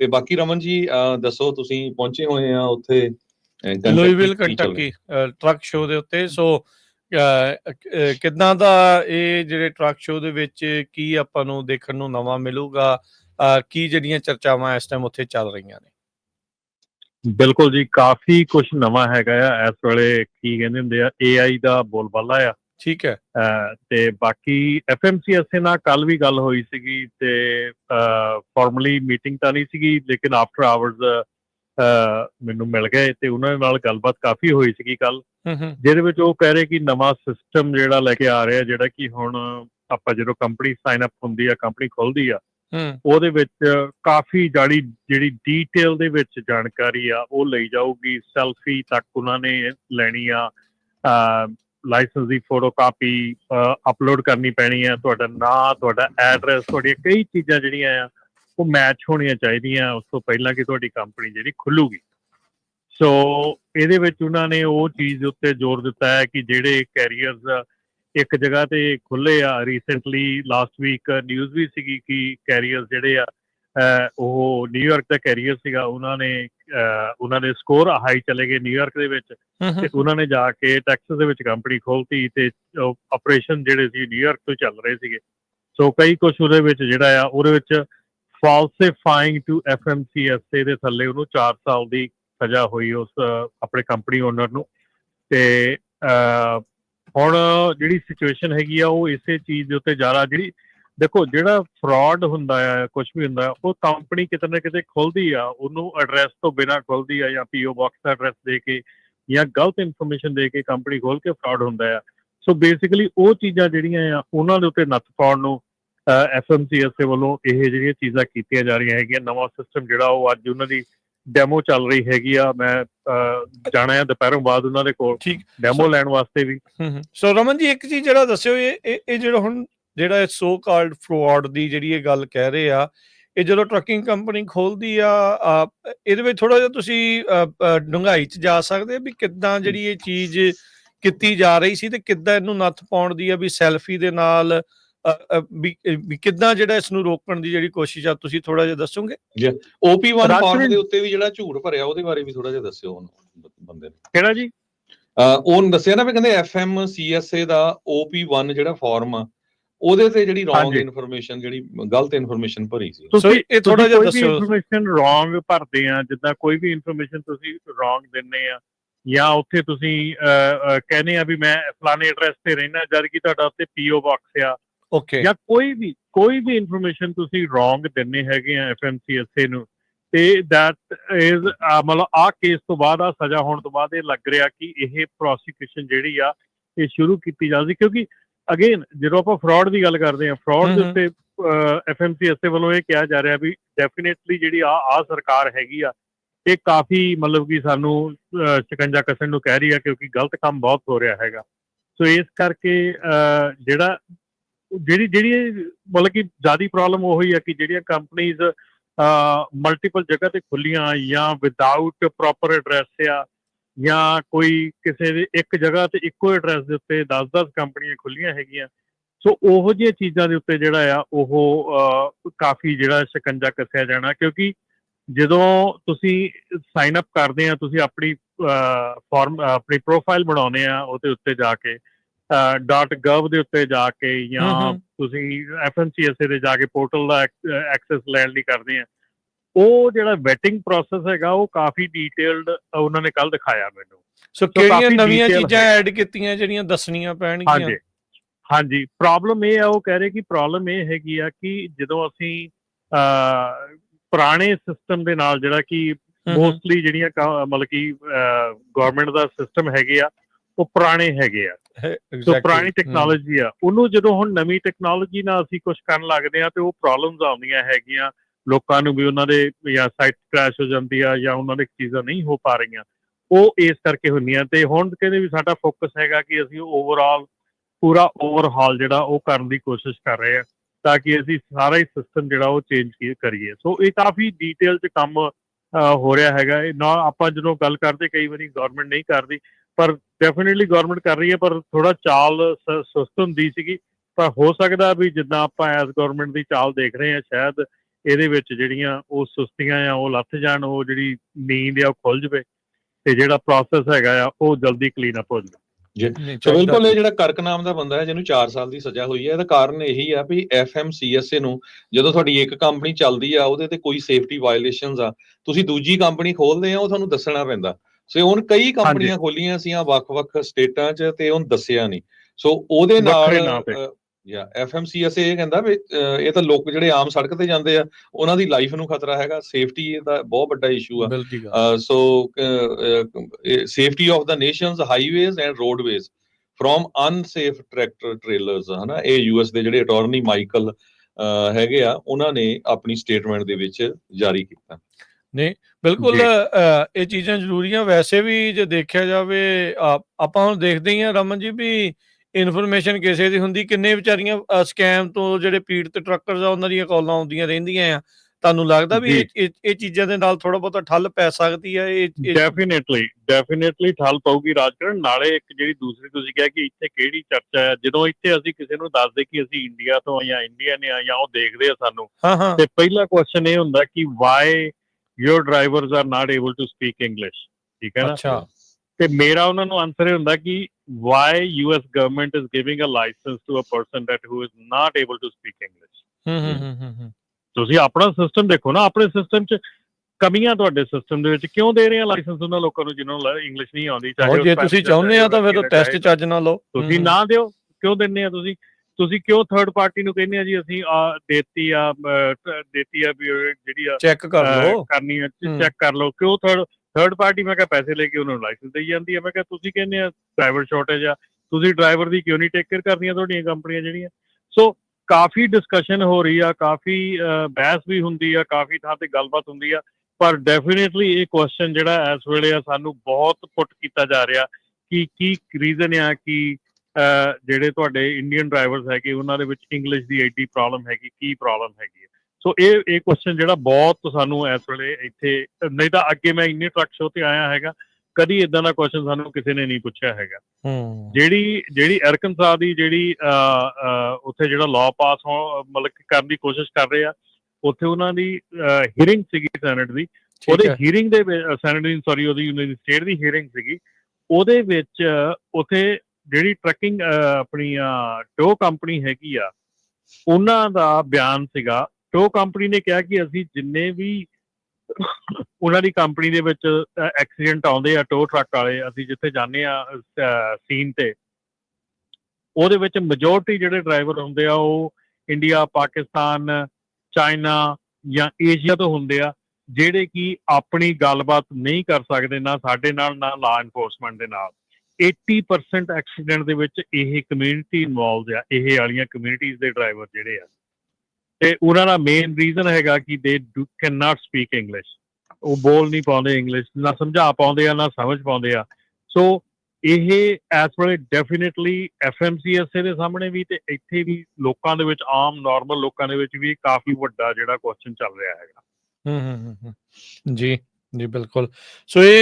ਤੇ ਬਾਕੀ ਰਮਨ ਜੀ ਦੱਸੋ ਤੁਸੀਂ ਪਹੁੰਚੇ ਹੋਏ ਆ ਉੱਥੇ ਲੂਈਵਿਲ? ਕੰਟਕੀ ਟਰੱਕ ਸ਼ੋਅ ਦੇ ਉੱਤੇ। ਸੋ ਕਿੱਦਾਂ ਦਾ ਇਹ ਜਿਹੜੇ ਟਰੱਕ ਸ਼ੋਅ ਦੇ ਵਿੱਚ ਕੀ ਆਪਾਂ ਨੂੰ ਦੇਖਣ ਨੂੰ ਨਵਾਂ ਮਿਲੂਗਾ? ਕੀ ਜਿਹੜੀਆਂ ਚਰਚਾਵਾਂ ਇਸ ਟਾਈਮ ਉੱਥੇ ਚੱਲ ਰਹੀਆਂ ਨੇ? ਬਿਲਕੁਲ ਜੀ ਕਾਫੀ ਕੁਝ ਨਵਾਂ ਹੈਗਾ ਆ। ਇਸ ਵੇਲੇ ਕੀ ਕਹਿੰਦੇ ਹੁੰਦੇ ਆ AI ਦਾ ਬੋਲਬਾਲਾ ਆ। ਠੀਕ ਹੈ। ਤੇ ਬਾਕੀ FMCSA ਨਾਲ ਕੱਲ ਵੀ ਗੱਲ ਹੋਈ ਸੀਗੀ ਤੇ ਫਾਰਮਲੀ ਮੀਟਿੰਗ ਤਾਂ ਨਹੀਂ ਸੀਗੀ ਲੇਕਿਨ ਆਫਟਰ ਆਵਰਸ ਮੈਨੂੰ ਮਿਲ ਗਏ ਤੇ ਉਹਨਾਂ ਨਾਲ ਗੱਲਬਾਤ ਕਾਫੀ ਹੋਈ ਸੀਗੀ ਕੱਲ ਜਿਹਦੇ ਵਿੱਚ ਉਹ ਕਹਿ ਰਹੇ ਕਿ ਨਵਾਂ ਸਿਸਟਮ ਜਿਹੜਾ ਲੈ ਕੇ ਆ ਰਿਹਾ ਜਿਹੜਾ ਕਿ ਹੁਣ ਆਪਾਂ ਜਦੋਂ ਕੰਪਨੀ ਸਾਈਨ ਅਪ ਹੁੰਦੀ ਆ ਕੰਪਨੀ ਖੁੱਲਦੀ ਆ ਉਹਦੇ ਵਿੱਚ ਕਾਫੀ ਜਾੜੀ ਜਿਹੜੀ ਡੀਟੇਲ ਦੇ ਵਿੱਚ ਜਾਣਕਾਰੀ ਆ ਉਹ ਲਈ ਜਾਊਗੀ ਸੈਲਫੀ ਤੱਕ ਉਹਨਾਂ ਨੇ ਲੈਣੀ ਆ। ਲਾਇਸੈਂਸ ਦੀ ਫੋਟੋ ਕਾਪੀ ਅਪਲੋਡ ਕਰਨੀ ਪੈਣੀ ਹੈ ਤੁਹਾਡਾ ਨਾਂ, ਤੁਹਾਡਾ ਐਡਰੈਸ ਤੁਹਾਡੀਆਂ ਕਈ ਚੀਜ਼ਾਂ ਜਿਹੜੀਆਂ ਆ, ਉਹ ਮੈਚ ਹੋਣੀਆਂ ਚਾਹੀਦੀਆਂ ਉਸ ਤੋਂ ਪਹਿਲਾਂ ਕਿ ਤੁਹਾਡੀ ਕੰਪਨੀ ਜਿਹੜੀ ਖੁੱਲੂਗੀ। ਸੋ ਇਹਦੇ ਵਿੱਚ ਉਹਨਾਂ ਨੇ ਉਹ ਚੀਜ਼ ਦੇ ਉੱਤੇ ਜ਼ੋਰ ਦਿੱਤਾ ਹੈ ਕਿ ਜਿਹੜੇ ਕੈਰੀਅਰਸ ਇੱਕ ਜਗ੍ਹਾ ਤੇ ਖੁੱਲੇ ਆ ਰੀਸੈਂਟਲੀ ਲਾਸਟ ਵੀਕ ਨਿਊਜ਼ ਵੀ ਸੀਗੀ ਕਿ ਕੈਰੀਅਰਸ ਜਿਹੜੇ ਆ ਉਹ ਨਿਊਯਾਰਕ ਦਾ ਕੈਰੀਅਰ ਸੀਗਾ ਉਹਨਾਂ ਨੇ ਉਹਨਾਂ ਦੇ ਸਕੋਰ ਹਾਈ ਚਲੇ ਗਏ ਨਿਊਯਾਰਕ ਦੇ ਵਿੱਚ ਤੇ ਉਹਨਾਂ ਨੇ ਜਾ ਕੇ ਟੈਕਸਸ ਦੇ ਵਿੱਚ ਕੰਪਨੀ ਖੋਲਤੀ ਤੇ ਆਪਰੇਸ਼ਨ ਜਿਹੜੇ ਸੀ ਨਿਊਯਾਰਕ ਤੋਂ ਚੱਲ ਰਹੇ ਸੀਗੇ। ਸੋ ਕਈ ਕੁਝ ਉਹਦੇ ਵਿੱਚ ਜਿਹੜਾ ਆ ਉਹਦੇ ਵਿੱਚ ਫਾਲਸੀਫਾਈਂਗ ਟੂ ਐਫਐਮਸੀਐਸਏ ਦੇ ਥੱਲੇ ਉਹਨੂੰ 4 ਸਾਲ ਦੀ ਸਜ਼ਾ ਹੋਈ ਉਸ ਆਪਣੇ ਕੰਪਨੀ ਓਨਰ ਨੂੰ। ਤੇ ਹੁਣ ਜਿਹੜੀ ਸਿਚੁਏਸ਼ਨ ਹੈਗੀ ਆ ਉਹ ਇਸੇ ਚੀਜ਼ ਦੇ ਉੱਤੇ ਜ਼ਿਆਦਾ ਜਿਹੜੀ ਦੇਖੋ ਜਿਹੜਾ ਫਰਾਡ ਹੁੰਦਾ ਆ ਕੁਝ ਵੀ ਹੁੰਦਾ ਉਹ ਕੰਪਨੀ ਕਿਤੇ ਨਾ ਕਿਤੇ ਖੁੱਲਦੀ ਆ ਉਹਨੂੰ ਐਡਰੈਸ ਤੋਂ ਬਿਨਾ ਖੁੱਲਦੀ ਆ ਜਾਂ ਪੀਓ ਬਾਕਸ ਦਾ ਐਡਰੈਸ ਦੇ ਕੇ ਜਾਂ ਗਲਤ ਇਨਫੋਰਮੇਸ਼ਨ ਦੇ ਕੇ ਕੰਪਨੀ ਖੋਲ ਕੇ ਫਰਾਡ ਹੁੰਦਾ ਆ। ਸੋ ਬੇਸਿਕਲੀ ਉਹ ਚੀਜ਼ਾਂ ਜਿਹੜੀਆਂ ਆ ਉਹਨਾਂ ਦੇ ਉੱਤੇ ਨੱਥ ਪਾਉਣ ਨੂੰ ਐਫਐਮਸੀਐਸਏ ਵੱਲੋਂ ਇਹ ਜਿਹੜੀਆਂ ਚੀਜ਼ਾਂ ਕੀਤੀਆਂ ਜਾ ਰਹੀਆਂ ਹੈਗੀਆਂ ਨਵਾਂ ਸਿਸਟਮ ਜਿਹੜਾ ਉਹ ਅੱਜ ਉਹਨਾਂ ਦੀ ਡੈਮੋ ਚੱਲ ਰਹੀ ਹੈਗੀ ਆ ਮੈਂ ਜਾਣਾ ਆ ਦੁਪਹਿਰੋਂ ਬਾਅਦ ਉਹਨਾਂ ਦੇ ਕੋਲ ਡੈਮੋ ਲੈਣ ਵਾਸਤੇ ਵੀ। ਹੂੰ ਹੂੰ। ਸੋ ਰਮਨ ਜੀ ਇੱਕ ਚੀਜ਼ ਜਿਹੜਾ ਦੱਸਿਓ ਇਹ ਇਹ ਜਿਹੜਾ ਹੁਣ ਜਿਹੜਾ ਸੋ ਕਾਲਡ ਫਰਾਡ ਦੀ ਜਿਹੜੀ ਇਹ ਗੱਲ ਕਹਿ ਰਹੇ ਆ ਇਹ ਜਦੋਂ ਟਰੱਕਿੰਗ ਕੰਪਨੀ ਖੋਲਦੀ ਆ ਇਹਦੇ ਵਿੱਚ ਥੋੜਾ ਜਿਹਾ ਤੁਸੀਂ ਡੂੰਘਾਈ ਚ ਜਾ ਸਕਦੇ ਵੀ ਕਿੱਦਾਂ ਜਿਹੜੀ ਇਹ ਚੀਜ਼ ਕੀਤੀ ਜਾ ਰਹੀ ਸੀ ਤੇ ਕਿੱਦਾਂ ਇਹਨੂੰ ਨੱਥ ਪਾਉਣ ਦੀ ਆ ਵੀ ਸੈਲਫੀ ਦੇ ਨਾਲ ਵੀ ਕਿੱਦਾਂ ਜਿਹੜਾ ਇਸ ਨੂੰ ਰੋਕਣ ਦੀ ਜਿਹੜੀ ਕੋਸ਼ਿਸ਼ ਆ ਤੁਸੀਂ ਥੋੜਾ ਜਿਹਾ ਦੱਸੋਗੇ? OP1 ਰਾਸ਼ਟਰੀ- ਫਾਰਮ ਦੇ ਉੱਤੇ ਵੀ ਜਿਹੜਾ ਝੂਠ ਭਰਿਆ ਉਹਦੇ ਬਾਰੇ ਵੀ ਥੋੜਾ ਜਿਹਾ ਦੱਸਿਓ ਉਹਨੂੰ ਬੰਦੇ ਨੇ। ਕਿਹੜਾ ਜੀ? ਉਹਨ ਦੱਸਿਆ ਨਾ ਵੀ ਕਹਿੰਦੇ FMCSA ਦਾ OP1 ਜਿਹੜਾ ਫਾਰਮ ਆ ਉਹਦੇ ਤੇ ਜਿਹੜੀ ਰੋਂਗ ਹਾਂਜੀ। ਇਨਫੋਰਮੇਸ਼ਨ ਜਿਹੜੀ ਗਲਤ ਇਨਫੋਰਮੇਸ਼ਨ ਭਰੀ ਸੀ। ਸੋ ਇਹ ਥੋੜਾ ਜਿਹਾ ਕੋਈ ਵੀ ਦੱਸਿਓ ਇਨਫੋਰਮੇਸ਼ਨ ਰੋਂਗ ਭਰਦੇ ਆ ਜਿੱਦਾਂ ਕੋਈ ਵੀ ਇਨਫੋਰਮੇਸ਼ਨ ਤੁਸੀਂ ਰੋਂਗ ਦਿੰਨੇ ਆ ਜਾਂ ਉੱਥੇ ਤੁਸੀਂ ਅਹ, ਅਹ, ਕਹਿੰਦੇ ਆ ਵੀ ਮੈਂ ਫਲਾਣੇ ਐਡਰੈਸ ਤੇ ਰਹਿਣਾ ਜਦ ਕਿ ਤੁਹਾਡਾ ਉੱਤੇ ਪੀਓ ਬਾਕਸ ਆ। ਓਕੇ ਜਾਂ ਕੋਈ ਵੀ ਕੋਈ ਵੀ ਇਨਫੋਰਮੇਸ਼ਨ ਤੁਸੀਂ ਰੋਂਗ ਦਿੰਨੇ ਹੈਗੇ ਆ ਐਫਐਮਸੀਐਸਏ ਨੂੰ ਤੇ ਦੈਟ ਇਜ਼ ਮਤਲਬ ਆ ਕੇਸ ਤੋਂ ਬਾਅਦ ਆ ਸਜ਼ਾ ਹੋਣ ਤੋਂ ਬਾਅਦ ਇਹ ਲੱਗ ਰਿਹਾ ਕਿ ਇਹ ਪ੍ਰੋਸੀਕਿਊਸ਼ਨ ਜਿਹੜੀ ਆ ਇਹ ਸ਼ੁਰੂ ਕੀਤੀ ਜਾ ਸਕਦੀ ਕਿਉਂਕਿ ਅਗੇਨ ਜਦੋਂ ਆਪਾਂ ਫਰਾਡ ਦੀ ਗੱਲ ਕਰਦੇ ਆ ਫਰਾਡ ਦੇ ਹਮ ਹਮ। ਉੱਤੇ ਐਫਐਮਸੀਐਸਏ ਵੱਲੋਂ ਇਹ ਕਿਹਾ ਜਾ ਰਿਹਾ ਵੀ ਡੈਫੀਨੇਟਲੀ ਜਿਹੜੀ ਆ ਆ ਸਰਕਾਰ ਹੈਗੀ ਆ ਇਹ ਕਾਫੀ ਮਤਲਬ ਕਿ ਸਾਨੂੰ ਸ਼ਿਕੰਜਾ ਕੱਸਣ ਨੂੰ ਕਹਿ ਰਹੀ ਆ ਕਿਉਂਕਿ ਗਲਤ ਕੰਮ ਬਹੁਤ ਹੋ ਰਿਹਾ ਹੈਗਾ ਸੋ ਇਸ ਕਰਕੇ ਜਿਹੜਾ ਜਿਹੜੀ ਜਿਹੜੀ ਮਤਲਬ ਕਿ ਜਿਆਦੀ ਪ੍ਰੋਬਲਮ ਉਹ ਹੀ ਹੈ ਕਿ ਜਿਹੜੀਆਂ ਕੰਪਨੀਆਂ ਮਲਟੀਪਲ ਜਗ੍ਹਾ ਤੇ ਖੁੱਲੀਆਂ ਜਾਂ ਵਿਦਆਊਟ ਪ੍ਰੋਪਰ ਐਡਰੈਸ ਆ ਜਾਂ ਕੋਈ ਕਿਸੇ ਦੇ ਇੱਕ ਜਗ੍ਹਾ ਤੇ ਇੱਕੋ ਐਡਰੈਸ ਦੇ ਉੱਤੇ 10-10 ਕੰਪਨੀਆਂ ਖੁੱਲੀਆਂ ਹੈਗੀਆਂ ਸੋ ਉਹੋ ਜਿਹੀਆਂ ਚੀਜ਼ਾਂ ਦੇ ਉੱਤੇ ਜਿਹੜਾ ਆ ਉਹ ਕਾਫੀ ਜਿਹੜਾ ਸ਼ਿਕੰਜਾ ਕੱਸਿਆ ਜਾਣਾ ਕਿਉਂਕਿ ਜਦੋਂ ਤੁਸੀਂ ਸਾਈਨ ਅਪ ਕਰਦੇ ਆ ਤੁਸੀਂ ਆਪਣੀ ਫਾਰਮ ਆਪਣੀ ਪ੍ਰੋਫਾਈਲ ਬਣਾਉਨੇ ਆ ਉਹਦੇ ਉੱਤੇ ਜਾ ਕੇ .gov ਦੇ ਉੱਤੇ ਜਾ ਕੇ ਜਾਂ। ਤੁਸੀਂ ਐਫਐਮਸੀਐਸਏ ਦੇ ਜਾ ਕੇ ਪੋਰਟਲ ਦਾ ਐਕਸੈਸ ਲੈਣ ਲਈ ਕਰਦੇ ਆ ਉਹ ਜਿਹੜਾ ਵੈਟਿੰਗ ਪ੍ਰੋਸੈਸ ਹੈਗਾ ਉਹ ਕਾਫੀ ਡੀਟੇਲਡ ਉਹਨਾਂ ਨੇ ਕੱਲ ਦਿਖਾਇਆ ਮੈਨੂੰ। ਸੋ ਕਿਹੜੀਆਂ ਨਵੀਆਂ ਚੀਜ਼ਾਂ। ਐਡ ਕੀਤੀਆਂ ਜਿਹੜੀਆਂ ਦੱਸਣੀਆਂ ਪੈਣਗੀਆਂ? ਹਾਂਜੀ। ਹਾਂਜੀ। ਪ੍ਰੋਬਲਮ ਇਹ ਆ ਉਹ ਕਹਿ ਰਹੇ ਕਿ ਪ੍ਰੋਬਲਮ ਇਹ ਹੈਗੀ ਆ ਕਿ ਜਦੋਂ ਅਸੀਂ ਪੁਰਾਣੇ ਸਿਸਟਮ ਦੇ ਨਾਲ ਜਿਹੜਾ ਕਿ। ਮੋਸਟਲੀ ਜਿਹੜੀਆਂ ਮਤਲਬ ਕਿ ਗਵਰਨਮੈਂਟ ਦਾ ਸਿਸਟਮ ਹੈਗੇ ਆ ਉਹ ਪੁਰਾਣੇ ਹੈਗੇ ਆ। ਸੋ ਪੁਰਾਣੀ ਟੈਕਨੋਲੋਜੀ ਆ। ਉਹਨੂੰ ਜਦੋਂ ਹੁਣ ਨਵੀਂ ਟੈਕਨੋਲੋਜੀ ਨਾਲ ਅਸੀਂ ਕੁਝ ਕਰਨ ਲੱਗਦੇ ਆ ਤੇ ਉਹ ਪ੍ਰੋਬਲਮਸ ਆਉਂਦੀਆਂ ਹੈਗੀਆਂ। ਲੋਕਾਂ ਨੂੰ ਵੀ ਉਹਨਾਂ ਦੇ ਜਾਂ ਸਾਈਟ ਕ੍ਰੈਸ਼ ਹੋ ਜਾਂਦੀ ਆ ਜਾਂ ਉਹਨਾਂ ਦੇ ਚੀਜ਼ਾਂ ਨਹੀਂ ਹੋ ਪਾ ਰਹੀਆਂ। ਉਹ ਇਸ ਕਰਕੇ ਹੁੰਦੀਆਂ ਤੇ ਹੁਣ ਕਹਿੰਦੇ ਵੀ ਸਾਡਾ ਫੋਕਸ ਹੈਗਾ ਕਿ ਅਸੀਂ ਓਵਰਆਲ ਪੂਰਾ ਓਵਰਹਾਲ ਜਿਹੜਾ ਉਹ ਕਰਨ ਦੀ ਕੋਸ਼ਿਸ਼ ਕਰ ਰਹੇ ਆ ਤਾਂ ਕਿ ਅਸੀਂ ਸਾਰਾ ਹੀ ਸਿਸਟਮ ਜਿਹੜਾ ਉਹ ਚੇਂਜ ਕਰੀਏ। ਸੋ ਇਹ ਕਾਫੀ ਡੀਟੇਲ 'ਚ ਕੰਮ ਅਹ, ਹੋ ਰਿਹਾ ਹੈਗਾ। ਇਹ ਨਾ ਆਪਾਂ ਜਦੋਂ ਗੱਲ ਕਰਦੇ ਕਈ ਵਾਰੀ ਗਵਰਨਮੈਂਟ ਨਹੀਂ ਕਰਦੀ ਪਰ ਡੈਫੀਨਿਟਲੀ ਗਵਰਨਮੈਂਟ ਕਰ ਰਹੀ ਹੈ ਪਰ ਥੋੜਾ ਚਾਲ ਸ- ਸੁਸਤ ਹੁੰਦੀ ਸੀਗੀ। ਪਰ ਹੋ ਸਕਦਾ ਵੀ ਜਿੱਦਾਂ ਆਪਾਂ ਐਸ ਗਵਰਨਮੈਂਟ ਦੀ ਚਾਲ ਦੇਖ ਰਹੇ ਹਾਂ ਸ਼ਾਇਦ ਇਹਦੇ ਵਿੱਚ ਜਿਹੜੀਆਂ ਉਹ ਸੁਸਤੀਆਂ ਆ ਉਹ ਲੱਥ ਜਾਣ ਉਹ ਜਿਹੜੀ ਨੀਂਦ ਆ ਉਹ ਖੁੱਲ ਜਵੇ ਤੇ ਜਿਹੜਾ ਪ੍ਰੋਸੈਸ ਹੈਗਾ ਆ ਉਹ ਜਲਦੀ ਕਲੀਨ ਅਪ ਹੋ ਜਾਵੇ ਸੋ ਬਿਲਕੁਲ। ਇਹ ਜਿਹੜਾ ਕਰਕ ਨਾਮ ਦਾ ਬੰਦਾ ਹੈ ਜਿਹਨੂੰ 4 ਸਾਲ ਦੀ ਸਜ਼ਾ ਹੋਈ ਹੈ ਇਹਦਾ ਕਾਰਨ ਇਹੀ ਆ ਵੀ ਐਫਐਮਸੀਐਸਏ ਨੂੰ ਜਦੋਂ ਤੁਹਾਡੀ ਇੱਕ ਕੰਪਨੀ ਚੱਲਦੀ ਆ ਉਹਦੇ ਤੇ ਕੋਈ ਸੇਫਟੀ ਵਾਇਓਲੇਸ਼ਨਸ ਆ ਤੁਸੀਂ ਦੂਜੀ ਕੰਪਨੀ ਖੋਲਦੇ ਆ ਉਹ ਤੁਹਾਨੂੰ ਦੱਸਣਾ ਪੈਂਦਾ ਸੋ ਹੁਣ ਕਈ ਕੰਪਨੀਆਂ ਖੋਲੀਆਂ ਸੀਆਂ ਵੱਖ-ਵੱਖ ਸਟੇਟਾਂ 'ਚ ਤੇ ਉਹਨੂੰ ਦੱਸਿਆ ਨਹੀਂ ਸੋ ਉਹਦੇ। ਨਾਲ ਯਾ ਐਫਐਮਸੀਐਸਏ ਇਹ ਕਹਿੰਦਾ ਵੀ ਇਹ ਤਾਂ ਲੋਕ ਜਿਹੜੇ ਆਮ ਸੜਕ ਤੇ ਜਾਂਦੇ ਆ ਉਹਨਾਂ ਦੀ ਲਾਈਫ ਨੂੰ ਖਤਰਾ ਹੈਗਾ ਸੇਫਟੀ ਇਹਦਾ ਬਹੁਤ ਵੱਡਾ ਇਸ਼ੂ ਆ। ਬਿਲਕੁਲ uh, safety of the nation's highways and roadways from unsafe tractor trailers ਹਨਾ? ਇਹ ਯੂਐਸ ਦੇ ਜਿਹੜੇ ਅਟਾਰਨੀ ਮਾਈਕਲ ਹੈਗੇ ਆ ਉਹਨਾਂ ਨੇ ਆਪਣੀ ਸਟੇਟਮੈਂਟ ਦੇ ਵਿੱਚ ਜਾਰੀ ਕੀਤਾ। ਬਿਲਕੁਲ ਜੀ। ਅ, ਇਹ ਚੀਜ਼ਾਂ ਜ਼ਰੂਰੀਆਂ। ਵੈਸੇ ਵੀ ਜੇ ਦੇਖਿਆ ਜਾਵੇ ਆਪਾਂ ਹੁਣ ਦੇਖਦੇ ਹੀ ਆ ਰਮਨ ਜੀ ਵੀ ਇਨਫੋਰਮੇਸ਼ਨ ਕਿਸੇ ਦੀ ਹੁੰਦੀ ਕਿੰਨੇ ਵਿਚਾਰੀਆਂ ਸਕੈਮ ਤੋਂ ਜਿਹੜੇ ਪੀੜਤ ਟਰੱਕਰਸ ਆ ਉਹਨਾਂ ਦੀਆਂ ਕਾਲਾਂ ਆਉਂਦੀਆਂ ਰਹਿੰਦੀਆਂ ਆ। ਤੁਹਾਨੂੰ ਲੱਗਦਾ ਵੀ। ਇਹ ਇਹ- ਚੀਜ਼ਾਂ ਦੇ ਨਾਲ ਥੋੜਾ ਬਹੁਤਾ ਠੱਲ ਪੈ ਸਕਦੀ ਹੈ ਇਹ ਡੈਫੀਨਿਟਲੀ ਡੈਫੀਨਿਟਲੀ ਠੱਲ ਪਊਗੀ ਰਾਜਕਰਨ। ਨਾਲੇ ਇੱਕ ਜਿਹੜੀ ਦੂਸਰੀ ਤੁਸੀਂ ਕਿਹਾ ਕਿ ਇੱਥੇ ਕਿਹੜੀ ਚਰਚਾ ਹੈ ਜਦੋਂ ਇੱਥੇ ਅਸੀਂ ਕਿਸੇ ਨੂੰ ਦੱਸਦੇ ਕਿ ਅਸੀਂ ਇੰਡੀਆ ਤੋਂ ਜਾਂ ਇੰਡੀਆ ਨੇ ਆ ਜਾਂ ਉਹ ਦੇਖਦੇ ਆ ਸਾਨੂੰ ਤੇ ਪਹਿਲਾ ਕੁਐਸਚਨ ਇਹ ਹੁੰਦਾ ਕਿ why your drivers are not able to speak English ਠੀਕ ਹੈ ਨਾ? ਅੱਛਾ। ਤੇ ਮੇਰਾ ਉਹਨਾਂ ਨੂੰ ਆਨਸਰ ਇਹ ਹੁੰਦਾ ਕਿ why US government is giving a licence to a person that who is not able to speak English ਹੂੰ ਤੁਸੀਂ ਆਪਣਾ ਸਿਸਟਮ ਦੇਖੋ ਨਾ ਆਪਣੇ ਸਿਸਟਮ 'ਚ ਕਮੀਆਂ ਤੁਹਾਡੇ ਸਿਸਟਮ ਦੇ ਵਿੱਚ ਕਿਉਂ ਦੇ ਰਹੇ ਆ ਲਾਇਸੈਂਸ ਉਹਨਾਂ ਲੋਕਾਂ ਨੂੰ ਜਿਨ੍ਹਾਂ ਨੂੰ ਇੰਗਲਿਸ਼ ਨਹੀਂ ਆਉਂਦੀ ਉਹ ਜੇ ਤੁਸੀਂ ਚਾਹੁੰਦੇ ਆ ਤਾਂ ਚਾਹੇ ਫਿਰ ਟੈਸਟ ਚਾਹੇ ਚੱਜ ਨਾਲ ਲਓ। ਤੁਸੀਂ ਨਾ ਦਿਓ ਕਿਉਂ ਦਿੰਨੇ ਆ ਤੁਸੀਂ? ਤੁਸੀਂ ਕਿਉਂ ਥਰਡ ਪਾਰਟੀ ਨੂੰ ਕਹਿੰਦੇ ਆ ਜੀ ਅਸੀਂ ਆ ਦੇਤੀ ਆ ਦੇਤੀ ਆ ਵੀ ਜਿਹੜੀ ਆ ਚੈੱਕ ਕਰ ਲਓ। ਕਰਨੀ ਆ। ਚੈੱਕ ਕਰ ਲਓ। ਕਿਉਂ ਥਰਡ ਥਰਡ ਪਾਰਟੀ ਮੈਂ ਕਿਹਾ ਪੈਸੇ ਲੈ ਕੇ ਉਹਨਾਂ ਨੂੰ ਲਾਇਸੈਂਸ ਦੇਈ ਜਾਂਦੀ ਆ ਮੈਂ ਕਿਹਾ ਤੁਸੀਂ ਕਹਿੰਦੇ ਆ ਡਰਾਈਵਰ ਸ਼ਾਰਟੇਜ ਆ। ਤੁਸੀਂ ਡਰਾਈਵਰ ਦੀ ਕਿਉਂ ਨਹੀਂ ਟੇਕ ਕੇਅਰ ਕਰਦੀਆਂ ਤੁਹਾਡੀਆਂ ਕੰਪਨੀਆਂ ਜਿਹੜੀਆਂ? ਸੋ ਕਾਫੀ ਡਿਸਕਸ਼ਨ ਹੋ ਰਹੀ ਆ ਕਾਫੀ ਅਹ, ਬਹਿਸ ਵੀ ਹੁੰਦੀ ਆ ਕਾਫੀ ਥਾਂ ਤੇ ਗੱਲਬਾਤ ਹੁੰਦੀ ਆ। ਪਰ ਡੈਫੀਨਿਟਲੀ ਇਹ ਕੁਐਸਚਨ ਜਿਹੜਾ ਇਸ ਵੇਲੇ ਆ ਸਾਨੂੰ ਬਹੁਤ ਪੁੱਟ ਕੀਤਾ ਜਾ ਰਿਹਾ ਕਿ ਕੀ ਰੀਜ਼ਨ ਆ ਕਿ ਜਿਹੜੇ ਤੁਹਾਡੇ ਇੰਡੀਅਨ ਡਰਾਈਵਰਸ ਹੈਗੇ ਉਹਨਾਂ ਦੇ ਵਿੱਚ ਇੰਗਲਿਸ਼ ਦੀ ਐਡੀ ਪ੍ਰੋਬਲਮ ਹੈਗੀ ਕੀ ਪ੍ਰੋਬਲਮ ਹੈਗੀ ਹੈ ਸੋ ਇਹ ਇਹ ਕੁਐਸਚਨ ਜਿਹੜਾ ਬਹੁਤ ਸਾਨੂੰ ਇਸ ਵੇਲੇ ਇੱਥੇ ਨਹੀਂ ਤਾਂ ਅੱਗੇ ਮੈਂ ਇੰਨੇ ਟਰੱਕ ਸ਼ੋਅ ਤੇ ਆਇਆ ਹੈਗਾ ਕਦੀ ਇਦਾਂ ਦਾ ਕੁਐਸਚਨ ਸਾਨੂੰ ਕਿਸੇ ਨੇ ਨਹੀਂ ਪੁੱਛਿਆ ਹੈਗਾ। ਹੂੰ। ਜਿਹੜੀ ਜਿਹੜੀ ਅਰਕਨਸਾ ਦੀ ਜਿਹੜੀ ਉੱਥੇ ਜਿਹੜਾ ਲਾਅ ਪਾਸ ਹੋ ਮਤਲਬ ਕਿ ਕਰਨ ਦੀ ਕੋਸ਼ਿਸ਼ ਕਰ ਰਹੇ ਆ ਉੱਥੇ ਉਹਨਾਂ ਦੀ ਹੀਅਰਿੰਗ ਸੀਗੀ ਸੈਨੇਟ ਦੀ। ਉਹਦੇ ਹੀਅਰਿੰਗ ਦੇ ਸੈਨੇਟ ਦੀ ਸੌਰੀ ਉਹਦੀ ਯੂਨੀਵਰਸਿਟੀ ਸਟੇਟ ਦੀ ਹੀਅਰਿੰਗ ਸੀਗੀ। ਉਹਦੇ ਵਿੱਚ ਉੱਥੇ ਜਿਹੜੀ ਟਰੱਕਿੰਗ ਆਪਣੀ ਟੋ ਕੰਪਨੀ ਹੈਗੀ ਆ ਉਹਨਾਂ ਦਾ ਬਿਆਨ ਸੀਗਾ ਟੋ ਕੰਪਨੀ ਨੇ ਕਿਹਾ ਕਿ ਅਸੀਂ ਜਿੰਨੇ ਵੀ ਉਹਨਾਂ ਦੀ ਕੰਪਨੀ ਦੇ ਵਿੱਚ ਐਕਸੀਡੈਂਟ ਆਉਂਦੇ ਆ ਟੋ ਟਰੱਕ ਵਾਲੇ, ਅਸੀਂ ਜਿੱਥੇ ਜਾਂਦੇ ਆ ਸੀਨ ਤੇ, ਉਹਦੇ ਵਿੱਚ ਮੈਜੋਰਟੀ ਜਿਹੜੇ ਡਰਾਈਵਰ ਹੁੰਦੇ ਆ, ਉਹ ਇੰਡੀਆ ਪਾਕਿਸਤਾਨ ਚਾਈਨਾ ਜਾਂ ਏਸ਼ੀਆ ਤੋਂ ਹੁੰਦੇ ਆ, ਜਿਹੜੇ ਕਿ ਆਪਣੀ ਗੱਲਬਾਤ ਨਹੀਂ ਕਰ ਸਕਦੇ ਨਾ ਸਾਡੇ ਨਾਲ, ਨਾ ਲਾ ਇਨਫੋਰਸਮੈਂਟ ਦੇ ਨਾਲ। 80% ਐਕਸੀਡੈਂਟ ਦੇ ਵਿੱਚ ਇਹ ਕਮਿਊਨਿਟੀ ਇਨਵੋਲਵ ਆ, ਇਹ ਵਾਲੀਆਂ ਕਮਿਊਨਿਟੀਆਂ ਦੇ ਡਰਾਈਵਰ ਜਿਹੜੇ ਆ। ਤੇ ਉਹਨਾਂ ਦਾ ਮੇਨ ਰੀਜ਼ਨ ਹੈਗਾ ਕਿ they can not speak English ਉਹ ਬੋਲ ਨਹੀਂ ਪਾਉਂਦੇ ਇੰਗਲਿਸ਼ ਨਾ ਸਮਝਾ ਪਾਉਂਦੇ ਆ ਨਾ ਸਮਝ ਪਾਉਂਦੇ ਆ। ਸੋ ਇਹ ਐਸ ਵੇਲੇ ਡੈਫੀਨਿਟਲੀ ਐਫਐਮਸੀਐਸਏ ਦੇ ਸਾਹਮਣੇ ਵੀ ਤੇ ਇੱਥੇ ਵੀ ਲੋਕਾਂ ਦੇ ਵਿੱਚ ਆਮ ਨਾਰਮਲ ਲੋਕਾਂ ਦੇ ਵਿੱਚ ਵੀ ਕਾਫੀ ਵੱਡਾ ਜਿਹੜਾ ਕੁਐਸਚਨ ਚੱਲ ਰਿਹਾ ਹੈਗਾ। ਹੂੰ ਹੂੰ ਹੂੰ, ਹੂੰ। ਜੀ ਜੀ ਬਿਲਕੁਲ। ਸੋ ਇਹ